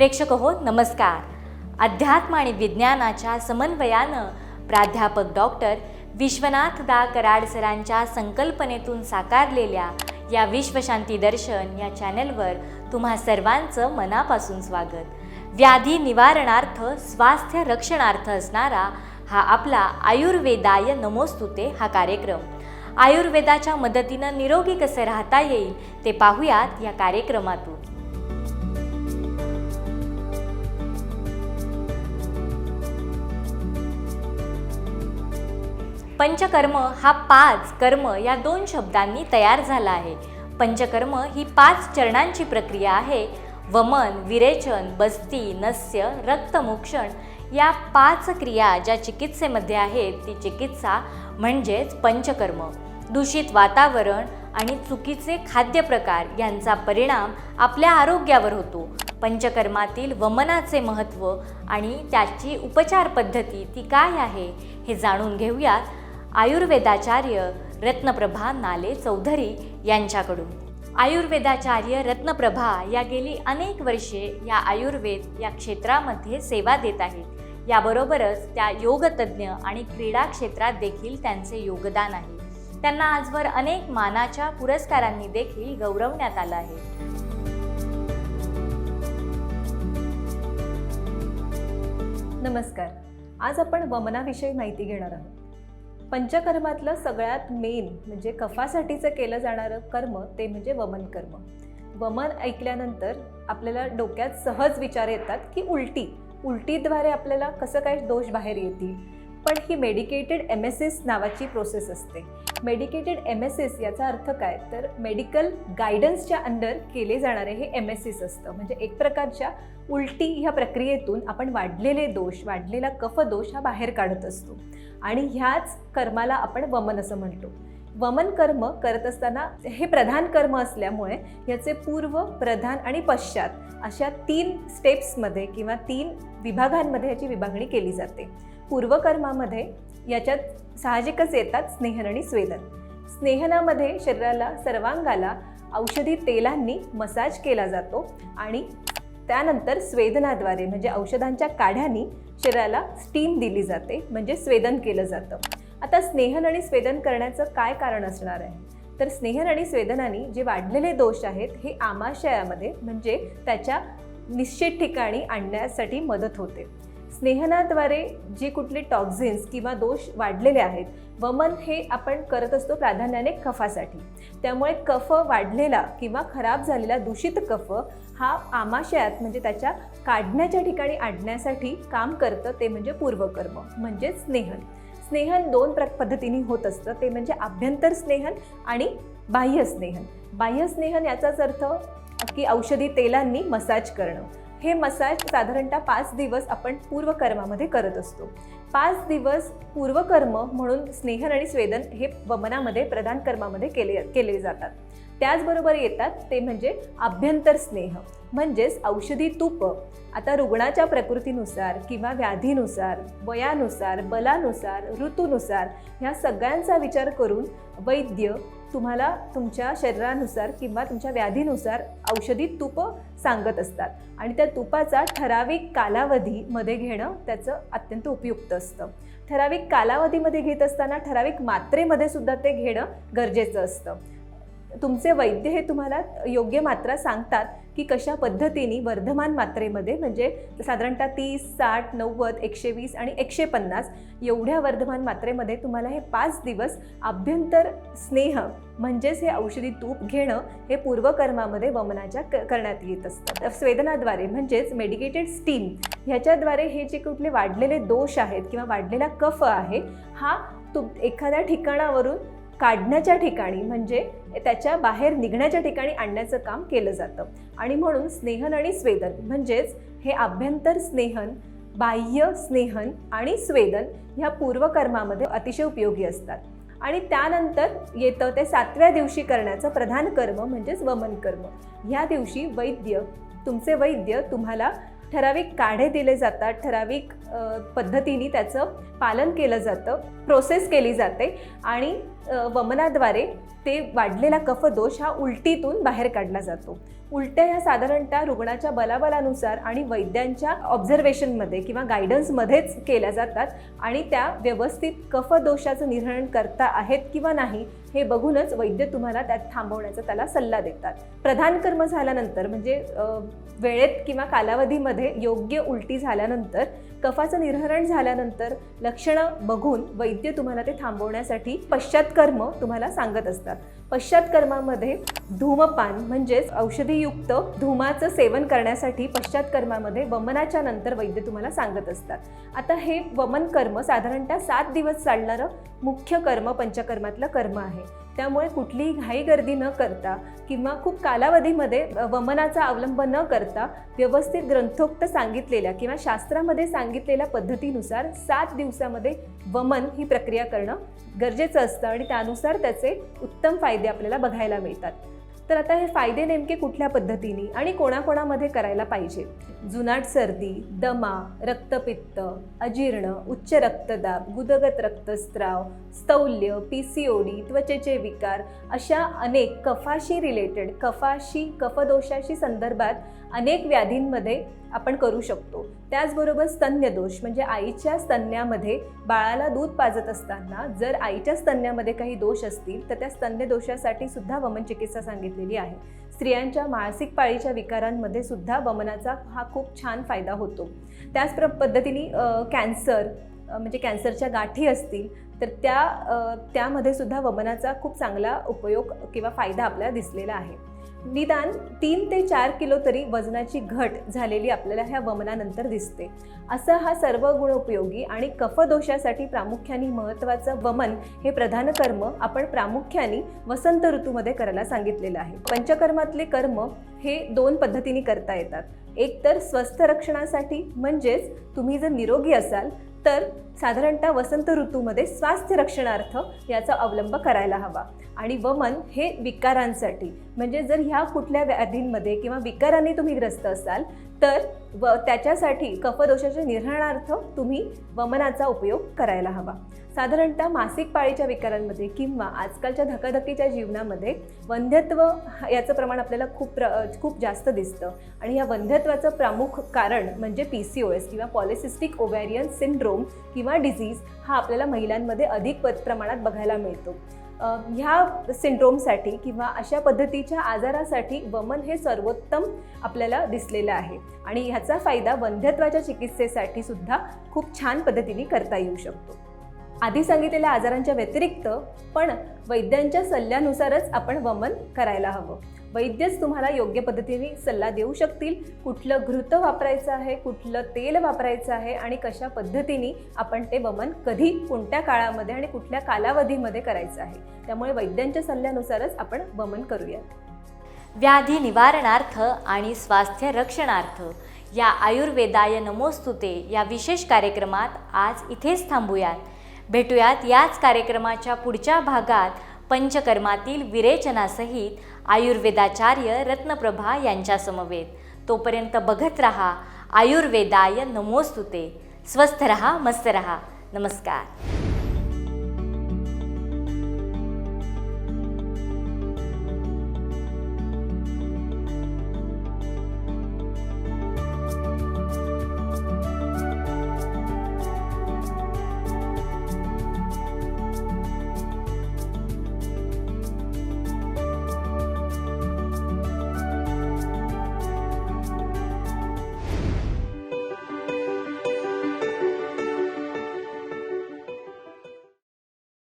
प्रेक्षक हो नमस्कार. अध्यात्म आणि विज्ञानाच्या समन्वयानं प्राध्यापक डॉक्टर विश्वनाथ दा कराड सरांच्या संकल्पनेतून साकारलेल्या या विश्वशांती दर्शन या चॅनलवर तुम्हा सर्वांचं मनापासून स्वागत. व्याधी निवारणार्थ स्वास्थ्य रक्षणार्थ असणारा हा आपला आयुर्वेदाय नमोस्तुते हा कार्यक्रम. आयुर्वेदाच्या मदतीनं निरोगी कसे राहता येईल ते पाहूयात या कार्यक्रमातून. पंचकर्म हा पाच कर्म या दोन शब्दांनी तयार झाला आहे. पंचकर्म ही पाच चरणांची प्रक्रिया आहे. वमन विरेचन बस्ती नस्य रक्तमोक्षण या पाच क्रिया ज्या चिकित्सेमध्ये आहेत ती चिकित्सा म्हणजेच पंचकर्म. दूषित वातावरण आणि चुकीचे खाद्यप्रकार यांचा परिणाम आपल्या आरोग्यावर होतो. पंचकर्मातील वमनाचे महत्त्व आणि त्याची उपचार पद्धती ती काय आहे हे जाणून घेऊयात. आयुर्वेदाचार्य रत्नप्रभा नाले चौधरी यांच्याकडून. आयुर्वेदाचार्य रत्नप्रभा या गेली अनेक वर्षे या आयुर्वेद या क्षेत्रामध्ये सेवा देत आहेत. याबरोबरच त्या योगतज्ञ आणि क्रीडा क्षेत्रात देखील त्यांचे योगदान आहे. त्यांना आजवर अनेक मानाच्या पुरस्कारांनी देखील गौरवण्यात आलं आहे. नमस्कार. आज आपण वमनाविषयी माहिती घेणार आहोत. पंचकर्मातलं सगळ्यात मेन म्हणजे कफासाठीचं केलं जाणारं कर्म ते म्हणजे वमन कर्म. वमन ऐकल्यानंतर आपल्याला डोक्यात सहज विचार येतात की उलटी. उलटीद्वारे आपल्याला कसं काय दोष बाहेर येतील? पण ही मेडिकेटेड एम एस एस नावाची प्रोसेस असते. मेडिकेटेड एम एस एस याचा अर्थ काय? तर मेडिकल गायडन्सच्या अंडर केले जाणारे हे एम एस एस असतं. म्हणजे एक प्रकारच्या उलटी ह्या प्रक्रियेतून आपण वाढलेले दोष वाढलेला कफ दोष हा बाहेर काढत असतो. आणि ह्याच कर्माला आपण वमन असं म्हणतो. वमन कर्म करत असताना हे प्रधान कर्म असल्यामुळे याचे पूर्व प्रधान आणि पश्चात अशा तीन स्टेप्समध्ये किंवा तीन विभागांमध्ये याची विभागणी केली जाते. पूर्वकर्मामध्ये याच्यात साहजिकच येतात स्नेहन आणि स्वेदन. स्नेहनामध्ये शरीराला सर्वांगाला औषधी तेलांनी मसाज केला जातो आणि त्यानंतर स्वेदनाद्वारे म्हणजे औषधांच्या काढ्यांनी शरीराला स्टीम दिली जाते म्हणजे स्वेदन केलं जातं. आता स्नेहन आणि स्वेदन करण्याचं काय कारण असणार आहे? तर स्नेहन आणि स्वेदनाने जे वाढलेले दोष आहेत हे आमाशयामध्ये म्हणजे त्याच्या निश्चित ठिकाणी आणण्यासाठी मदत होते. स्नेहनाद्वारे जे कुठले टॉक्झिन्स किंवा दोष वाढलेले आहेत वमन हे आपण करत असतो प्राधान्याने कफासाठी. त्यामुळे कफ वाढलेला किंवा खराब झालेला दूषित कफ हा आमाशयात म्हणजे त्याच्या काढण्याच्या ठिकाणी आणण्यासाठी काम करतं ते म्हणजे पूर्वकर्म म्हणजेच स्नेहन. स्नेहन दोन प्र पद्धतीने होत असतं. ते म्हणजे आभ्यंतर स्नेहन आणि बाह्य स्नेहन. बाह्य स्नेहन याचाच अर्थ की औषधी तेलांनी मसाज करणं. हे मसाज साधारणतः पाच दिवस आपण पूर्वकर्मामध्ये करत असतो. पाच दिवस पूर्वकर्म म्हणून स्नेहन आणि स्वेदन हे वमनामध्ये प्रधान कर्मामध्ये केले केले जातात. त्याचबरोबर येतात ते म्हणजे आभ्यंतर स्नेह. म्हणजेच औषधी तूप. आता रुग्णाच्या प्रकृतीनुसार किंवा व्याधीनुसार वयानुसार बलानुसार ऋतूनुसार ह्या सगळ्यांचा विचार करून वैद्य तुम्हाला तुमच्या शरीरानुसार किंवा तुमच्या व्याधीनुसार औषधी तूप सांगत असतात. आणि त्या तुपाचा ठराविक कालावधीमध्ये घेणं त्याचं अत्यंत उपयुक्त असतं. ठराविक कालावधीमध्ये घेत असताना ठराविक मात्रेमध्ये सुद्धा ते घेणं गरजेचं असतं. तुमचे वैद्य हे तुम्हाला योग्य मात्रा सांगतात. की कशा पद्धतीने वर्धमान मात्रेमध्ये म्हणजे साधारणतः तीस साठ नव्वद एकशे वीस आणि एकशे पन्नास एवढ्या वर्धमान मात्रेमध्ये तुम्हाला हे पाच दिवस आभ्यंतर स्नेह म्हणजेच हे औषधी तूप घेणं हे पूर्वकर्मामध्ये वमनाच्या क करण्यात येत असतं. स्वेदनाद्वारे म्हणजेच मेडिकेटेड स्टीम ह्याच्याद्वारे हे जे कुठले वाढलेले दोष आहेत किंवा वाढलेला कफ आहे हा तू एखाद्या ठिकाणावरून काढण्याच्या ठिकाणी म्हणजे त्याच्या बाहेर निघण्याच्या ठिकाणी आणण्याचं काम केलं जातं. आणि म्हणून स्नेहन आणि स्वेदन म्हणजेच हे आभ्यंतर स्नेहन बाह्य स्नेहन आणि स्वेदन ह्या पूर्वकर्मामध्ये अतिशय उपयोगी असतात. आणि त्यानंतर येतं ते सातव्या दिवशी करण्याचं प्रधान कर्म म्हणजेच वमन कर्म. ह्या दिवशी वैद्य तुमचे वैद्य तुम्हाला ठराविक काढे दिले जातात ठराविक पद्धतीने त्याचं पालन केलं जातं प्रोसेस केली जाते. आणि वमनाद्वारे ते वाढलेला कफदोष हा उलटीतून बाहेर काढला जातो. उलट्या ह्या साधारणतः रुग्णाच्या बलाबलानुसार आणि वैद्यांच्या ऑब्झर्वेशनमध्ये किंवा गायडन्समध्येच केल्या जातात आणि त्या व्यवस्थित कफदोषाचं निर्हरण करता आहेत किंवा नाही हे बघूनच वैद्य तुम्हाला त्यात थांबवण्याचा त्याला सल्ला देतात. प्रधान कर्म झाल्यानंतर म्हणजे वेळेत किंवा कालावधीमध्ये योग्य उलटी झाल्यानंतर कफाचं निर्हरण झाल्यानंतर लक्षणं बघून वैद्य तुम्हाला ते थांबवण्यासाठी पश्चात्कर्म तुम्हाला सांगत असतात. पश्चात्कर्मामध्ये धूमपान म्हणजेच औषधीयुक्त धूमाचं सेवन करण्यासाठी पश्चात्कर्मामध्ये वमनाच्या नंतर वैद्य तुम्हाला सांगत असतात. आता हे वमन कर्म साधारणतः सात दिवस चालणारं मुख्य कर्म पंचकर्मातलं कर्म आहे. त्यामुळे कुठलीही घाई गर्दी न करता किंवा खूप कालावधीमध्ये वमनाचा अवलंब न करता व्यवस्थित ग्रंथोक्त सांगितलेल्या किंवा शास्त्रामध्ये सांगितलेल्या पद्धतीनुसार सात दिवसामध्ये वमन ही प्रक्रिया करणं गरजेचं असतं आणि त्यानुसार त्याचे उत्तम फायदे आपल्याला बघायला मिळतात. तर आता हे फायदे नेमके कुठल्या पद्धतीने आणि कोणाकोणामध्ये करायला पाहिजे? जुनाट सर्दी दमा रक्तपित्त अजीर्ण उच्च रक्तदाब गुदगत रक्तस्राव स्थौल्य पी सी ओ डी त्वचेचे विकार अशा अनेक कफाशी रिलेटेड कफाशी कफदोषाशी संदर्भात अनेक व्याधींमध्ये आपण करू शकतो. त्याचबरोबर स्तन्य दोष म्हणजे आईच्या स्तन्यामध्ये बाळाला दूध पाजत असताना जर आईच्या स्तन्यामध्ये काही दोष असतील तर त्या स्तन्य दोषासाठी सुद्धा वमन चिकित्सा सांगितलेली आहे. स्त्रियांच्या मानसिक पाळीच्या विकारांमध्ये सुद्धा वमनाचा हा खूप छान फायदा होतो. त्याच प्र पद्धतीने कॅन्सर म्हणजे कॅन्सरच्या गाठी असतील तर त्या त्यामध्ये सुद्धा वमनाचा खूप चांगला उपयोग किंवा फायदा आपल्याला दिसलेला आहे. निदान तीन ते चार किलो तरी वजनाची घट झालेली आपल्याला ह्या वमनानंतर दिसते. असा हा सर्व गुणोपयोगी आणि कफदोषासाठी प्रामुख्याने महत्त्वाचं वमन हे प्रधान कर्म आपण प्रामुख्याने वसंत ऋतूमध्ये करायला सांगितलेलं आहे. पंचकर्मातले कर्म हे दोन पद्धतीने करता येतात. एक तर स्वस्थ रक्षणासाठी म्हणजेच तुम्ही जर निरोगी असाल तर साधारणतः वसंत ऋतूमध्ये स्वास्थ्य रक्षणार्थ याचा अवलंब करायला हवा. आणि वमन हे विकारांसाठी म्हणजे जर ह्या कुठल्या व्याधींमध्ये किंवा विकारांनी तुम्ही ग्रस्त असाल तर व त्याच्यासाठी कफदोषाच्या निर्हरणार्थ तुम्ही वमनाचा उपयोग करायला हवा. साधारणतः मासिक पाळीच्या विकारांमध्ये किंवा आजकालच्या धकाधकीच्या जीवनामध्ये वंध्यत्व हा- याचं प्रमाण आपल्याला खूप प्र खूप जास्त दिसतं. आणि या वंध्यत्वाचं प्रमुख कारण म्हणजे पी सी ओ एस किंवा पॉलिसिस्टिक ओव्हॅरियन सिंड्रोम किंवा डिझीज हा आपल्याला महिलांमध्ये अधिक प्रमाणात बघायला मिळतो. ह्या सिंड्रोमसाठी किंवा अशा पद्धतीच्या आजारासाठी वमन हे सर्वोत्तम आपल्याला दिसलेलं आहे. आणि ह्याचा फायदा वंध्यत्वाच्या चिकित्सेसाठी सुद्धा खूप छान पद्धतीने करता येऊ शकतो. आधी सांगितलेल्या आजारांच्या व्यतिरिक्त पण वैद्यांच्या सल्ल्यानुसारच आपण वमन करायला हवं. वैद्यच तुम्हाला योग्य पद्धतीने सल्ला देऊ शकतील. कुठलं घृत वापरायचं आहे कुठलं तेल वापरायचं आहे आणि कशा पद्धतीने आपण ते वमन कधी कोणत्या काळामध्ये आणि कुठल्या कालावधीमध्ये करायचं आहे. त्यामुळे वैद्यांच्या सल्ल्यानुसारच आपण वमन करूयात. व्याधी निवारणार्थ आणि स्वास्थ्य रक्षणार्थ या आयुर्वेदाय नमोस्तुते या विशेष कार्यक्रमात आज इथेच थांबूयात. भेटूयात याच कार्यक्रमाच्या पुढच्या भागात पंचकर्मातील विरेचनासहित आयुर्वेदाचार्य रत्नप्रभा यांच्यासमवेत. तोपर्यंत बघत रहा आयुर्वेदाय नमोस्तुते. स्वस्थ रहा मस्त रहा. नमस्कार.